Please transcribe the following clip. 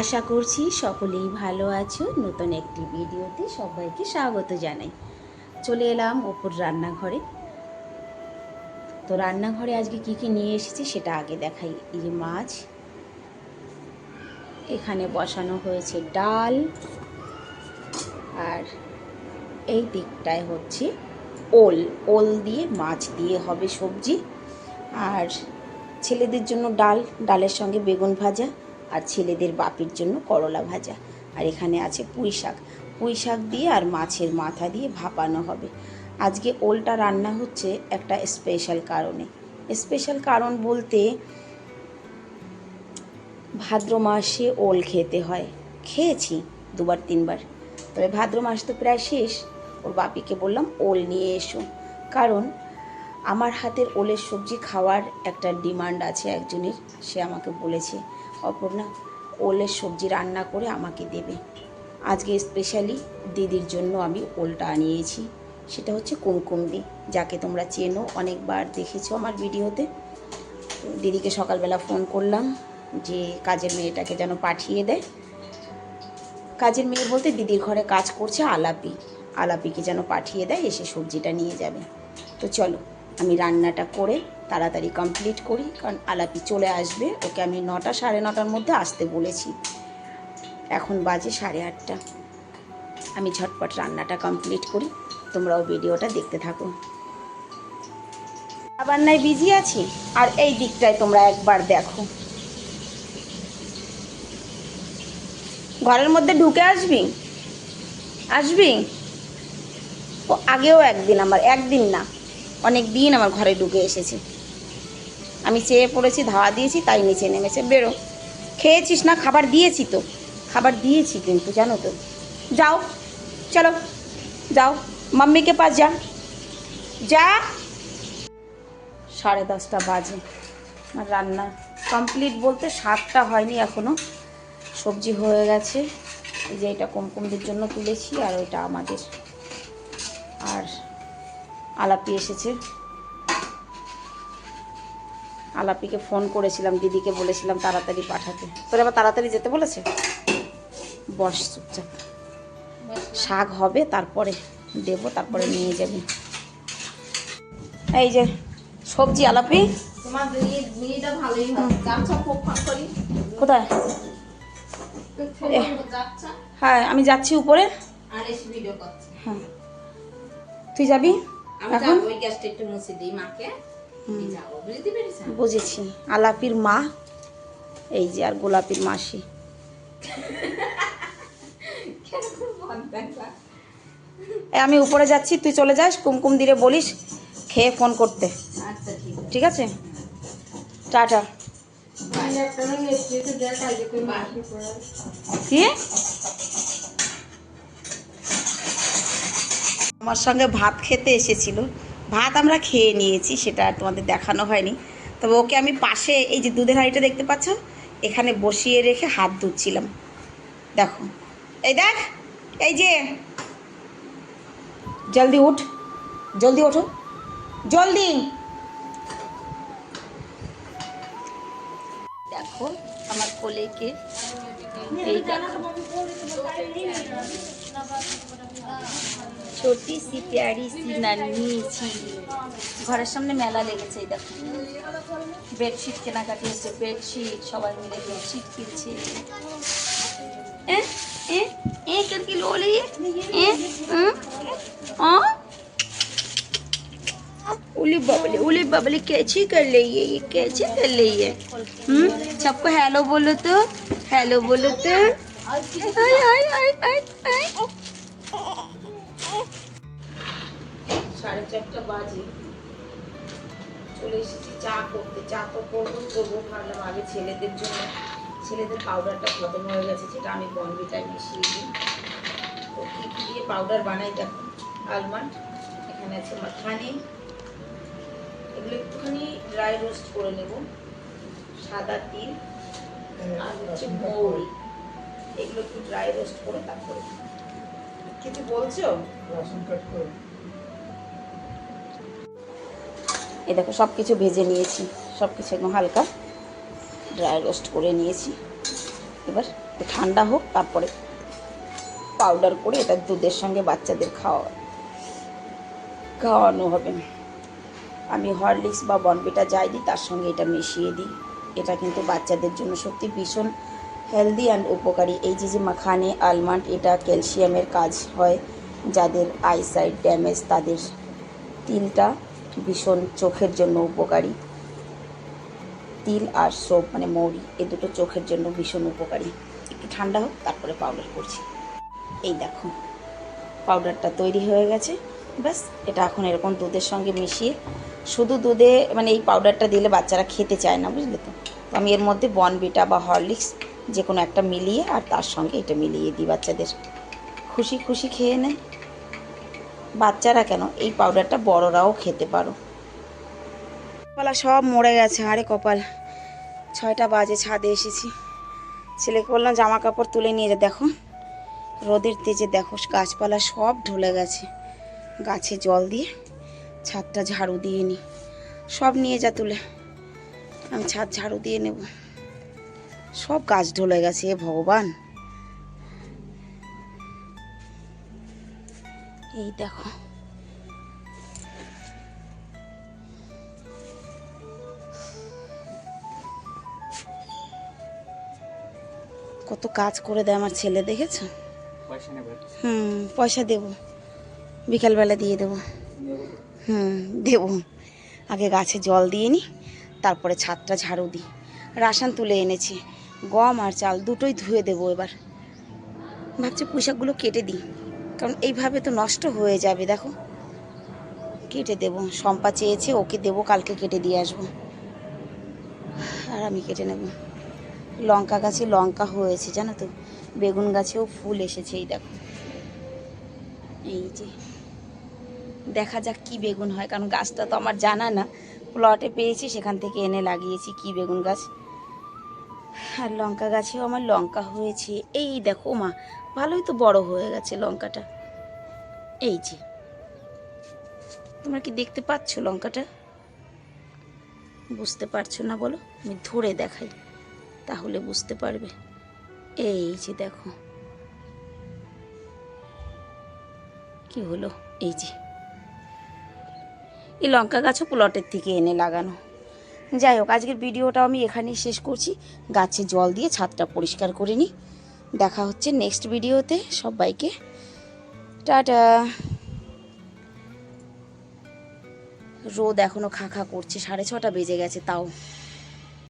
আশা করছি সকলেই ভালো আছো। নতুন একটি ভিডিওতে সবাইকে স্বাগত জানাই। চলে এলাম ওপর রান্নাঘরে। তো রান্নাঘরে আজকে কি কি নিয়ে এসেছি সেটা আগে দেখাই। এই যে মাছ, এখানে বসানো হয়েছে ডাল, আর এই দিকটায় হচ্ছে ওল। ওল দিয়ে মাছ দিয়ে হবে সবজি। আর ছেলেদের জন্য ডাল, ডালের সঙ্গে বেগুন ভাজা। আর ছেলেদের বাপির জন্য করলা ভাজা। আর এখানে আছে পুঁই শাক। পুঁই শাক দিয়ে আর মাছের মাথা দিয়ে ভাপানো হবে। আজকে ওলটা রান্না হচ্ছে একটা স্পেশাল কারণে। স্পেশাল কারণ বলতে ভাদ্র মাসে ওল খেতে হয়। খেয়েছি দুবার, তিনবার। তবে ভাদ্র মাস তো প্রায় শেষ। ওর বাপিকে বললাম, ওল নিয়ে এসো। কারণ আমার হাতের ওলের সবজি খাওয়ার একটা ডিমান্ড আছে একজনের। সে আমাকে বলেছে অপর্ণা ওলের সবজি রান্না করে আমাকে দেবে। আজকে স্পেশালি দিদির জন্য আমি ওলটা আনিয়েছি। সেটা হচ্ছে কুমকুমদি যাকে তোমরা চেনো, অনেকবার দেখেছ আমার ভিডিওতে। দিদিকে সকালবেলা ফোন করলাম যে, কাজের মেয়েটাকে যেন পাঠিয়ে দেয়। কাজের মেয়ে বলতে দিদির ঘরে কাজ করছে আলাপি। আলাপিকে যেন পাঠিয়ে দেয়, এসে সবজিটা নিয়ে যাবে। তো চলো আমি রান্নাটা করে তাড়াতাড়ি কমপ্লিট করি, কারণ আলাপি চলে আসবে। ওকে আমি নটা, সাড়ে নটার মধ্যে আসতে বলেছি। এখন বাজে সাড়ে আটটা। আমি ঝটপট রান্নাটা কমপ্লিট করি। তোমরাও ভিডিওটা দেখতে থাকো। আবার নাই বিজি আছি? আর এই দিকটায় তোমরা একবার দেখো। ঘরের মধ্যে ঢুকে আসবি? আসবি? ও আগেও একদিন, আমার একদিন না। অনেক দিন আমার ঘরে ঢুকে এসেছে। আমি চেয়ে পড়েছি, ধাওয়া দিয়েছি, তাই নিচে নেমেছে। বেরো। খেয়েছিস না? খাবার দিয়েছি তো। খাবার দিয়েছি কিন্তু, জানো তো। যাও। চলো। যাও। মাম্মিকে পাস যা। যা। সাড়ে দশটা বাজে। আর রান্না কমপ্লিট বলতে সাতটা হয়নি এখনও সবজি হয়ে গেছে। এই যে এটা কুমকুমদের জন্য তুলেছি আর ওইটা আমাদের। আর আলাপি এসেছে। আলাপিকে ফোন করেছিলাম দিদিকে বলেছিলাম তাড়াতাড়ি পাঠাতে। তোর আবার তাড়াতাড়ি যেতে বলেছে? বস চুপচাপ। শাক হবে তারপরে দেব তারপরে নিয়ে যাবি। এই যে সবজি আলাপি। কোথায়? হ্যাঁ আমি যাচ্ছি উপরে। হ্যাঁ। তুই যাবি? এখন? ওই গ্যাসটা একটু মুছে দিই মাকে। আমি যাব বুঝতে পেরেছেন বুঝেছি। আলাপির মা এই যে আর গোলাপির মাসি। এ, আমি উপরে যাচ্ছি তুই চলে যাস কুমকুম দিলে বলিস খেয়ে ফোন করতে। আচ্ছা ঠিক আছে। ঠিক আছে? টাটা। কি? আমার সঙ্গে ভাত খেতে এসেছিল। ভাত আমরা খেয়ে নিয়েছি, সেটা তোমাদের দেখানো হয়নি। তবে ওকে আমি পাশে এই যে দুধের হাঁড়িটা দেখতে পাচ্ছ, এখানে বসিয়ে রেখে হাত ধুচ্ছিলাম। দেখো। এই দেখ, এই যে। জলদি উঠ, জলদি ওঠো। জলদি। আমার কোলেকে এই ছোটি সি প্যারি সি নানি ছি ঘরের সামনে মেলা লেগেছে, এই দেখো। বেডশিট কেনাকাটি হচ্ছে, বেডশিট, সবাই মিলে বেডশিট কিনছে। এ এ এ কি লোলি এ उली बबली उली बबली कैची कर रही है ये कैची कर रही है हम्म सबको हेलो बोलो तो हेलो बोलो तो हाय हाय हाय हाय हाय সাড়ে চারটা বাজে চলে এসেছি চা করতে চা তো করবো করবো ভাবলাম আগে ছেলেদের জন্য ছেলেদের পাউডারটা খতম হয়ে গেছে যেটা আমি বনবিটায় মিশিয়ে দিই তো কী কী দিয়ে পাউডার বানাই দেখো আলমন্ড এখানে আছে মাখানি এগুলো একটুখানি ড্রাই রোস্ট করে নেব। সাদা তিল আর হচ্ছে মৌরি। এগুলো একটু ড্রাই রোস্ট করে তারপরে কিছু বলছো? এই দেখো সব কিছু ভেজে নিয়েছি। সব কিছু একদম হালকা ড্রাই রোস্ট করে নিয়েছি। এবার ঠান্ডা হোক তারপরে পাউডার করে এটা দুধের সঙ্গে বাচ্চাদের খাওয়া খাওয়ানো হবে আমি হরলিক্স বা বনবিটা যাই দিই, তার সঙ্গে এটা মিশিয়ে দিই। এটা কিন্তু বাচ্চাদের জন্য সত্যি ভীষণ হেলদি অ্যান্ড উপকারী। এই যে যে মাখানে আলমন্ড এটা ক্যালসিয়ামের কাজ হয়। যাদের আইসাইট ড্যামেজ তাদের তিলটা ভীষণ চোখের জন্য উপকারী। তিল আর সোপ মানে মৌরি, এ দুটো চোখের জন্য ভীষণ উপকারী। একটু ঠান্ডা হোক, তারপরে পাউডার করছি। এই দেখো পাউডারটা তৈরি হয়ে গেছে। ব্যাস, এটা এখন এরকম দুধের সঙ্গে মিশিয়ে, শুধু দুধে মানে এই পাউডারটা দিলে বাচ্চারা খেতে চায় না, বুঝলে তো? আমি এর মধ্যে বনবিটা বা হরলিক্স যে কোনো একটা মিলিয়ে আর তার সঙ্গে এটা মিলিয়ে দিই বাচ্চাদের। খুশি খুশি খেয়ে নেয়। বাচ্চারা কেন? এই পাউডারটা বড়রাও খেতে পারো। কপালা সব মরে গেছে, আরে কপাল। ছয়টা বাজে, ছাদে এসেছি। ছেলেকে বললাম জামা কাপড় তুলে নিয়ে যা, দেখো। রোদের তেজে দেখো, গাছপালা সব ঢলে গেছে। গাছে জল দিয়ে ছাদটা ঝাড়ু দিয়ে নি। সব নিয়ে যা তুলে। আমি ছাদ ঝাড়ু দিয়ে নেব। সব গাছ ঢলে গেছে এ ভগবান। এই দেখো। কত কাজ করে দেয় আমার ছেলে দেখেছ? হুম পয়সা দেব। বিকালবেলা দিয়ে দেবো। হুম, দেব। আগে গাছে জল দিয়ে নি, তারপরে ছাদটা ঝাড়ু দিই। রাসান তুলে এনেছি। গম আর চাল দুটোই ধুয়ে দেবো এবার। ভাবছি পোশাকগুলো কেটে দিই। কারণ এইভাবে তো নষ্ট হয়ে যাবে, দেখো। কেটে দেবো। শম্পা চেয়েছে, ওকে দেবো, কালকে কেটে দিয়ে আসব। আর আমি কেটে নেব। লঙ্কা গাছে লঙ্কা হয়েছে, জানো তো? বেগুন গাছেও ফুল এসেছে, এই দেখো। এই যে। দেখা যাক কি বেগুন হয়, কারণ গাছটা তো আমার জানা না। প্লটে পেয়েছি, সেখান থেকে এনে লাগিয়েছি কি বেগুন গাছ। আর লঙ্কা গাছেও আমার লঙ্কা হয়েছে। এই দেখো মা, ভালোই তো বড় হয়ে গেছে লঙ্কাটা। এই যে, তোমরা কি দেখতে পাচ্ছ লঙ্কাটা? বুঝতে পারছ না বলো? আমি ধরে দেখাই, তাহলে বুঝতে পারবে। এই যে দেখো, কি হলো? এই যে। এই লঙ্কা গাছও প্লটের থেকে এনে লাগানো। যাই হোক, আজকের ভিডিওটা আমি এখানেই শেষ করছি। গাছে জল দিয়ে ছাদটা পরিষ্কার করে নিই। দেখা হচ্ছে নেক্সট ভিডিওতে। সবাইকে টাটা। রোদ এখনও খা খা করছে, সাড়ে ছটা বেজে গেছে তাও।